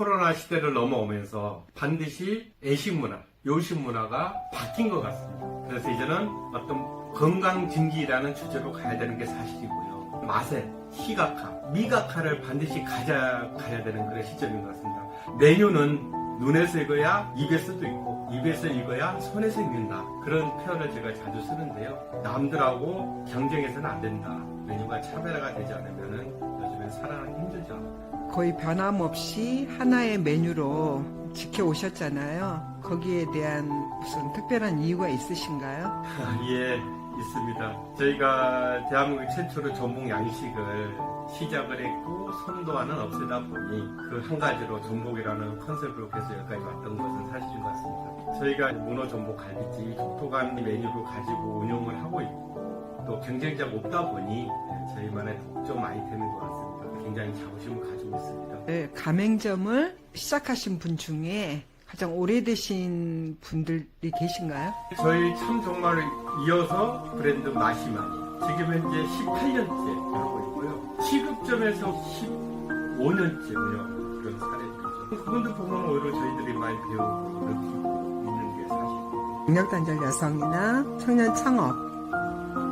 코로나 시대를 넘어오면서 반드시 애식 문화, 요식 문화가 바뀐 것 같습니다. 그래서 이제는 어떤 건강 증기라는 주제로 가야 되는 게 사실이고요. 맛에 시각화, 미각화를 반드시 가져 가야 되는 그런 시점인 것 같습니다. 메뉴는 눈에서 읽어야 입에서도 읽고 입에서 읽어야 손에서 읽는다. 그런 표현을 제가 자주 쓰는데요. 남들하고 경쟁해서는 안 된다. 메뉴가 차별화가 되지 않으면 요즘엔 살아나기 힘들죠. 거의 변함없이 하나의 메뉴로 지켜오셨잖아요. 거기에 대한 무슨 특별한 이유가 있으신가요? 예, 있습니다. 저희가 대한민국 최초로 전복 양식을 시작을 했고 선도하는 없애다 보니 그 한 가지로 전복이라는 컨셉으로 계속 여기까지 왔던 것은 사실인 것 같습니다. 저희가 문어 전복 갈비찜 독특한 메뉴를 가지고 운영을 하고 있고 또 경쟁자가 없다 보니 저희만의 독점 아이템인 것 같습니다. 굉장히 자부심을 가지고 있습니다. 네, 가맹점을 시작하신 분 중에 가장 오래되신 분들이 계신가요? 저희 참 정말 이어서 브랜드 마시마니 지금 현재 18년째 하고 있고요. 시급점에서 15년째 운영하는 그런 사례들이죠. 그분들 보면 오히려 저희들이 많이 배우고 느끼고 있는 게 사실이에요. 능력단절 여성이나 청년 창업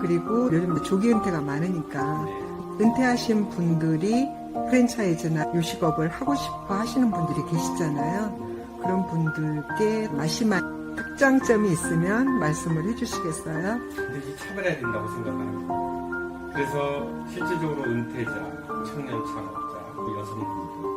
그리고 요즘 조기 은퇴가 많으니까 네. 은퇴하신 분들이 프랜차이즈나 요식업을 하고 싶어 하시는 분들이 계시잖아요. 그런 분들께 마시만 특장점이 있으면 말씀을 해주시겠어요? 반드시 차별해야 된다고 생각합니다. 그래서 실질적으로 은퇴자, 청년 창업자, 여성분들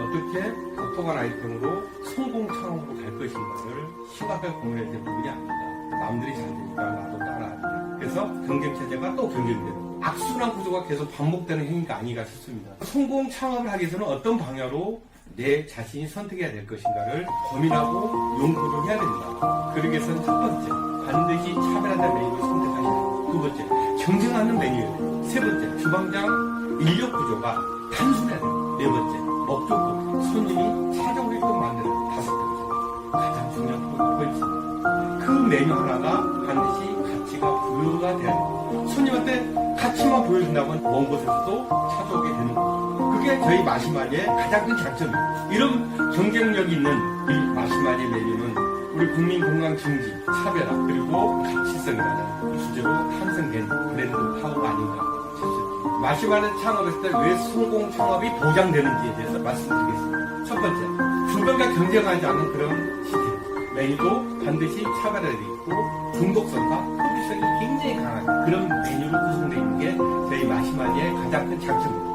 어떻게 독특한 아이템으로 성공 창업으로 갈 것인가를 시각을 공유해야 될 부분이 아닙니다. 남들이 잘 되니까 나도 따라야 돼. 그래서 경쟁 체제가 또 경쟁되는 악순환 구조가 계속 반복되는 행위가 아닌가 싶습니다. 성공 창업을 하기 위해서는 어떤 방향으로 내 자신이 선택해야 될 것인가를 고민하고 연구를 해야 됩니다. 그러기 위해서는 첫 번째, 반드시 차별화된 메뉴를 선택하셔야. 두 번째, 경쟁하는 메뉴. 세 번째, 주방장 인력 구조가 단순해야 됩니다. 네 번째, 메뉴 하나가 반드시 가치가 부여가 됩니다. 손님한테 가치만 보여준다면 먼 곳에서도 찾아오게 되는 거죠. 그게 저희 마시마니의 가장 큰 장점입니다. 이런 경쟁력 있는 이 마시마니 메뉴는 우리 국민 건강 증진, 차별화, 그리고 가치성이라는 주제로 탄생된 브랜드 파워가 아닌가. 마시마니 창업했을 때 왜 성공 창업이 보장되는지에 대해서 말씀드리겠습니다. 첫 번째, 주변과 경쟁하지 않는 그런 시스템. 메뉴도 반드시 차별화되어 있고 중독성과 흡입성이 굉장히 강한 그런 메뉴로 구성되어 있는 게 저희 마시마니의 가장 큰 장점입니다.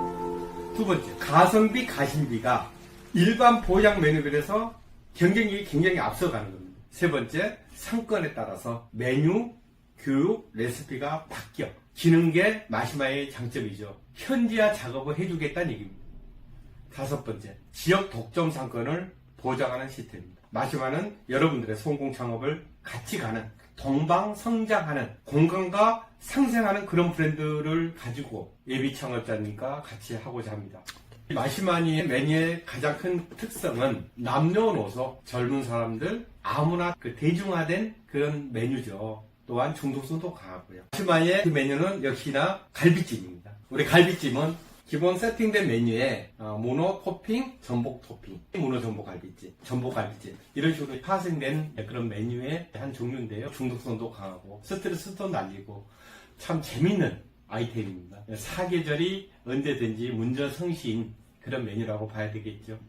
두 번째, 가성비 가심비가 일반 보양 메뉴들에서 경쟁력이 굉장히 앞서가는 겁니다. 세 번째, 상권에 따라서 메뉴, 교육, 레시피가 바뀌어 지는 게 마시마의 장점이죠. 현지화 작업을 해주겠다는 얘기입니다. 다섯 번째, 지역 독점 상권을 보장하는 시스템입니다. 마시마는 여러분들의 성공 창업을 같이 가는 동방 성장하는 공간과 상생하는 그런 브랜드를 가지고 예비 창업자님과 같이 하고자 합니다. 마시마니의 메뉴의 가장 큰 특성은 남녀노소 젊은 사람들 아무나 그 대중화된 그런 메뉴죠. 또한 중독성도 강하고요. 마시마니의 그 메뉴는 역시나 갈비찜입니다. 우리 갈비찜은 기본 세팅된 메뉴에 어, 문어 토핑, 전복 토핑, 문어 전복 갈비찜, 전복 갈비찜 이런 식으로 파생된 그런 메뉴의 한 종류인데요. 중독성도 강하고 스트레스도 날리고 참 재밌는 아이템입니다. 사계절이 언제든지 문전 성시인 그런 메뉴라고 봐야 되겠죠.